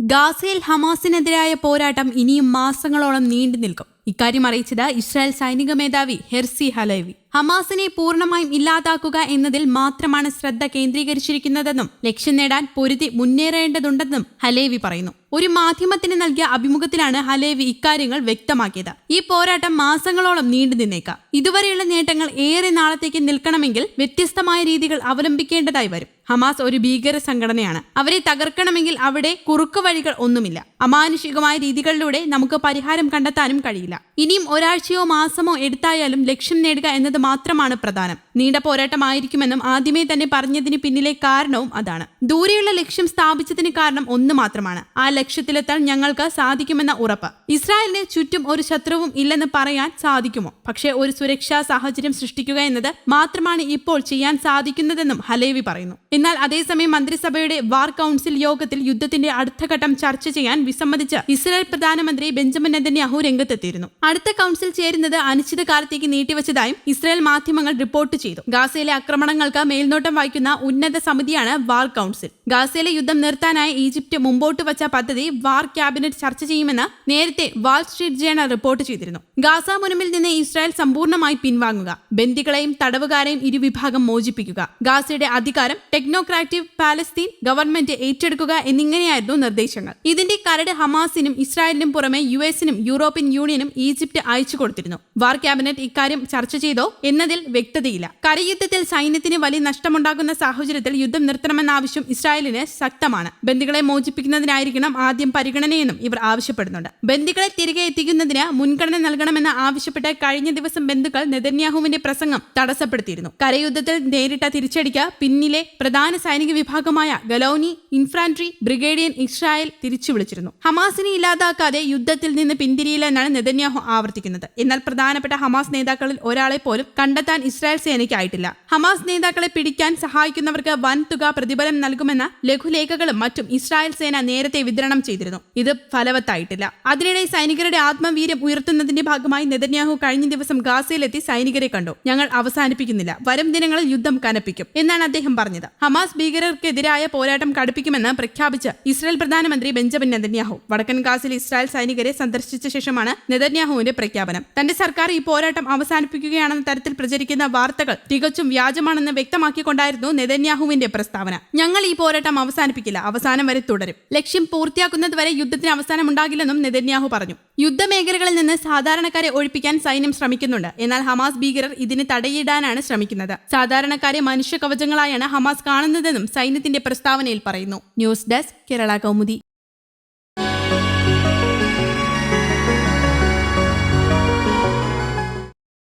ഗാസയിൽ ഹമാസിനെതിരായ പോരാട്ടം ഇനിയും മാസങ്ങളോളം നീണ്ടു നിൽക്കും ഇക്കാര്യം അറിയിച്ചത് ഇസ്രായേൽ സൈനിക മേധാവി ഹെർസി ഹലേവി. ഹമാസിനെ പൂർണമായും ഇല്ലാതാക്കുക എന്നതിൽ മാത്രമാണ് ശ്രദ്ധ കേന്ദ്രീകരിച്ചിരിക്കുന്നതെന്നും ലക്ഷ്യം നേടാൻ പൊരുതി മുന്നേറേണ്ടതുണ്ടെന്നും ഹലേവി പറയുന്നു. ഒരു മാധ്യമത്തിന് നൽകിയ അഭിമുഖത്തിലാണ് ഹലേവി ഇക്കാര്യങ്ങൾ വ്യക്തമാക്കിയത്. ഈ പോരാട്ടം മാസങ്ങളോളം നീണ്ടു നിന്നേക്കാം. ഇതുവരെയുള്ള നേട്ടങ്ങൾ ഏറെ നാളത്തേക്ക് നിൽക്കണമെങ്കിൽ വ്യത്യസ്തമായ രീതികൾ അവലംബിക്കേണ്ടതായി വരും. ഹമാസ് ഒരു ഭീകര സംഘടനയാണ്. അവരെ തകർക്കണമെങ്കിൽ അവിടെ കുറുക്കു വഴികൾ ഒന്നുമില്ല. അമാനുഷികമായ രീതികളിലൂടെ നമുക്ക് പരിഹാരം കണ്ടെത്താനും കഴിയില്ല. ഇനിയും ഒരാഴ്ചയോ മാസമോ എടുത്തായാലും ലക്ഷ്യം നേടുക എന്നത് മാത്രമാണ് പ്രധാനം. നീണ്ട പോരാട്ടമായിരിക്കുമെന്നും ആദ്യമേ തന്നെ പറഞ്ഞതിന് പിന്നിലെ കാരണവും അതാണ്. ദൂരെയുള്ള ലക്ഷ്യം സ്ഥാപിച്ചതിന് കാരണം ഒന്ന് മാത്രമാണ്. ആ ലക്ഷ്യത്തിലെത്താൻ ഞങ്ങൾക്ക് സാധിക്കുമെന്ന ഉറപ്പ്. ഇസ്രായേലിന് ചുറ്റും ഒരു ശത്രുവും ഇല്ലെന്ന് പറയാൻ സാധിക്കുമോ? പക്ഷേ ഒരു സുരക്ഷാ സാഹചര്യം സൃഷ്ടിക്കുക എന്നത് മാത്രമാണ് ഇപ്പോൾ ചെയ്യാൻ സാധിക്കുന്നതെന്നും ഹലേവി പറയുന്നു. എന്നാൽ അതേസമയം മന്ത്രിസഭയുടെ വാർ കൌൺസിൽ യോഗത്തിൽ യുദ്ധത്തിന്റെ അടുത്ത ഘട്ടം ചർച്ച ചെയ്യാൻ വിസമ്മതിച്ച് ഇസ്രായേൽ പ്രധാനമന്ത്രി ബെഞ്ചമിൻ നെതന്യാഹു രംഗത്തെത്തിയിരുന്നു. അടുത്ത കൌൺസിൽ ചേരുന്നത് അനിശ്ചിതകാലത്തേക്ക് നീട്ടിവച്ചതായും ഇസ്രായേൽ മാധ്യമങ്ങൾ റിപ്പോർട്ട് ചെയ്തു. ഗാസയിലെ ആക്രമണങ്ങൾക്ക് മേൽനോട്ടം വഹിക്കുന്ന ഉന്നത സമിതിയാണ് വാർ കൌൺസിൽ. ഗാസയിലെ യുദ്ധം നിർത്താനായി ഈജിപ്റ്റ് മുമ്പോട്ട് വച്ച പദ്ധതി വാർ ക്യാബിനറ്റ് ചർച്ച ചെയ്യുമെന്ന് നേരത്തെ വാൾ സ്ട്രീറ്റ് ജേണൽ റിപ്പോർട്ട് ചെയ്തിരുന്നു. ഗാസ മുനമിൽ നിന്ന് ഇസ്രായേൽ സമ്പൂർണമായി പിൻവാങ്ങുക. ബന്ദികളെയും തടവുകാരെയും ഇരുവിഭാഗം മോചിപ്പിക്കുക. ഗാസയുടെ അധികാരം ടെക്നോക്രാറ്റീവ് പാലസ്തീൻ ഗവൺമെന്റ് ഏറ്റെടുക്കുക എന്നിങ്ങനെയായിരുന്നു നിർദ്ദേശങ്ങൾ. ഇതിന്റെ കരട് ഹമാസിനും ഇസ്രായേലിനും പുറമെ യു എസിനും യൂറോപ്യൻ യൂണിയനും ഈജിപ്റ്റ് അയച്ചു കൊടുത്തിരുന്നു. വാർ ക്യാബിനറ്റ് ഇക്കാര്യം ചർച്ച ചെയ്തോ എന്നതിൽ വ്യക്തതയില്ല. കരയുദ്ധത്തിൽ സൈന്യത്തിന് വലിയ നഷ്ടമുണ്ടാകുന്ന സാഹചര്യത്തിൽ യുദ്ധം നിർത്തണമെന്ന ആവശ്യം ഇസ്രായേലിന് ശക്തമാണ്. ബന്ദികളെ മോചിപ്പിക്കുന്നതിനായിരിക്കണം ആദ്യം പരിഗണനയെന്നും ഇവർ ആവശ്യപ്പെടുന്നുണ്ട്. ബന്ദികളെ തിരികെ എത്തിക്കുന്നതിന് മുൻഗണന നൽകണമെന്ന് ആവശ്യപ്പെട്ട് കഴിഞ്ഞ ദിവസം ബന്ധുക്കൾ നെതന്യാഹുവിന്റെ പ്രസംഗം തടസ്സപ്പെടുത്തിയിരുന്നു. കരയുദ്ധത്തിൽ നേരിട്ട തിരിച്ചടിക്ക് പിന്നിലെ പ്രധാന സൈനിക വിഭാഗമായ ഗലോനി ഇൻഫ്രാൻട്രി ബ്രിഗേഡിയൻ ഇസ്രായേൽ തിരിച്ചു വിളിച്ചിരുന്നു ഹമാസിനെ ഇല്ലാതാക്കാതെ യുദ്ധത്തിൽ നിന്ന് പിന്തിരിയില്ലെന്നാണ് നെതന്യാഹു ആവർത്തിക്കുന്നത്. എന്നാൽ പ്രധാനപ്പെട്ട ഹമാസ് നേതാക്കളിൽ ഒരാളെ പോലും കണ്ടെത്താൻ ഇസ്രായേൽ സേനയ്ക്കായിട്ടില്ല. ഹമാസ് നേതാക്കളെ പിടിക്കാൻ സഹായിക്കുന്നവർക്ക് വൻ തുക പ്രതിഫലം നൽകുമെന്ന ലഘുലേഖകളും മറ്റും ഇസ്രായേൽ സേന നേരത്തെ വിതരണം ചെയ്തിരുന്നു. ഇത് ഫലവത്തായിട്ടില്ല. അതിനിടെ സൈനികരുടെ ആത്മവീര്യം ഉയർത്തുന്നതിന്റെ ഭാഗമായി നെതന്യാഹു കഴിഞ്ഞ ദിവസം ഗാസയിലെത്തി സൈനികരെ കണ്ടു. ഞങ്ങൾ അവസാനിപ്പിക്കുന്നില്ല. വരും ദിനങ്ങളിൽ യുദ്ധം കനപ്പിക്കും എന്നാണ് അദ്ദേഹം പറഞ്ഞത്. ഹമാസ് ഭീകരർക്കെതിരായ പോരാട്ടം കടുപ്പിക്കുമെന്ന് പ്രഖ്യാപിച്ച് ഇസ്രായേൽ പ്രധാനമന്ത്രി ബെഞ്ചമിൻ നെതന്യാഹു വടക്കൻ ഗാസയിൽ ഇസ്രായേൽ സൈനികരെ സന്ദർശിച്ച ശേഷമാണ് നെതന്യാഹുവിന്റെ പ്രഖ്യാപനം. തന്റെ സർക്കാർ ഈ പോരാട്ടം അവസാനിപ്പിക്കുകയാണെന്ന തരത്തിൽ പ്രചരിക്കുന്ന വാർത്തകൾ തികച്ചും വ്യാജമാണെന്ന് വ്യക്തമാക്കിക്കൊണ്ടായിരുന്നു നെതന്യാഹുവിന്റെ പ്രസ്താവന. ഞങ്ങൾ ഈ പോരാട്ടം അവസാനിപ്പിക്കില്ല. അവസാനം വരെ തുടരും. ലക്ഷ്യം പൂർത്തിയാക്കുന്നതുവരെ യുദ്ധത്തിന് അവസാനം ഉണ്ടാകില്ലെന്നും നെതന്യാഹു പറഞ്ഞു. യുദ്ധമേഖലകളിൽ നിന്ന് സാധാരണക്കാരെ ഒഴിപ്പിക്കാൻ സൈന്യം ശ്രമിക്കുന്നുണ്ട്. എന്നാൽ ഹമാസ് ഭീകരർ ഇതിന് തടയിടാനാണ് ശ്രമിക്കുന്നത്. സാധാരണക്കാരെ മനുഷ്യ കവചങ്ങളായാണ് ഹമാസ് കാണുന്നതെന്നും സൈന്യത്തിന്റെ പ്രസ്താവനയിൽ പറയുന്നു. News desk Kerala Kaumudi.